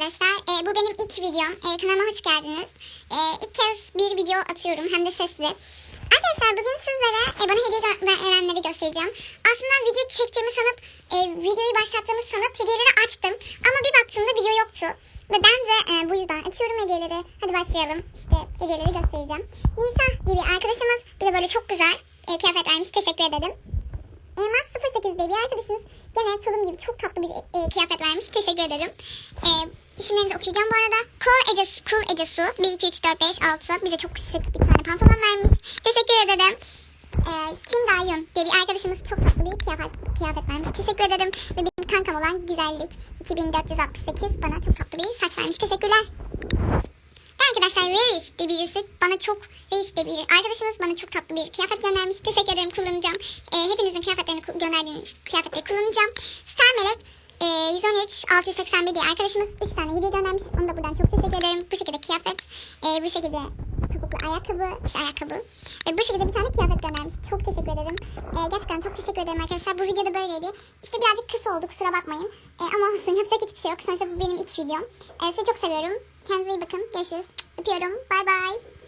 arkadaşlar. Ee, bu benim ilk videom. Ee, kanalıma hoş geldiniz. Ee, ilk kez bir video atıyorum hem de sesli. Arkadaşlar bugün sizlere e, bana hediye verenleri göstereceğim. Aslında video çektiğimi sanıp e, videoyu başlattığımı sanıp hediyeleri açtım. Ama bir baktığımda video yoktu. Ve ben de e, bu yüzden açıyorum hediyeleri. Hadi başlayalım. İşte hediyeleri göstereceğim. Nisa gibi arkadaşımız bize böyle çok güzel e, kıyafet vermiş. Teşekkür ederim. Elmas 08 diye bir arkadaşımız gene tulum gibi çok tatlı bir e, kıyafet vermiş. Teşekkür ederim. E, isimlerini de okuyacağım bu arada. Cool Ece, cool Ece Su. 1, 2, 3, 4, 5, 6. Bize çok şık bir tane pantolon vermiş. Teşekkür ederim. E, Kim Dayun diye bir arkadaşımız çok tatlı bir kıyafet, kıyafet vermiş. Teşekkür ederim. Ve benim kankam olan Güzellik 2468 bana çok tatlı bir saç vermiş. Teşekkürler. Ve Arkadaşlar Reis diye birisi bana çok Reis diye bir arkadaşımız bana çok tatlı bir kıyafet göndermiş. Teşekkür ederim kullanacağım. Ee, hepinizin kıyafetlerini gönderdiğiniz kıyafetleri kullanacağım. Star Melek e, 113 681 diye arkadaşımız 3 tane hediye göndermiş. Onu da buradan çok teşekkür ederim. Bu şekilde kıyafet, e, bu şekilde topuklu ayakkabı, işte ayakkabı. E, bu şekilde bir tane kıyafet göndermiş. Çok teşekkür ederim. E, gerçekten çok teşekkür ederim arkadaşlar. Bu videoda böyleydi. İşte birazcık kısa oldu kusura bakmayın. E, ama olsun yapacak hiçbir şey yok. Sonuçta bu benim ilk videom. E, sizi çok seviyorum. Kendinize iyi bakın. Görüşürüz. Öpüyorum. Bay bay.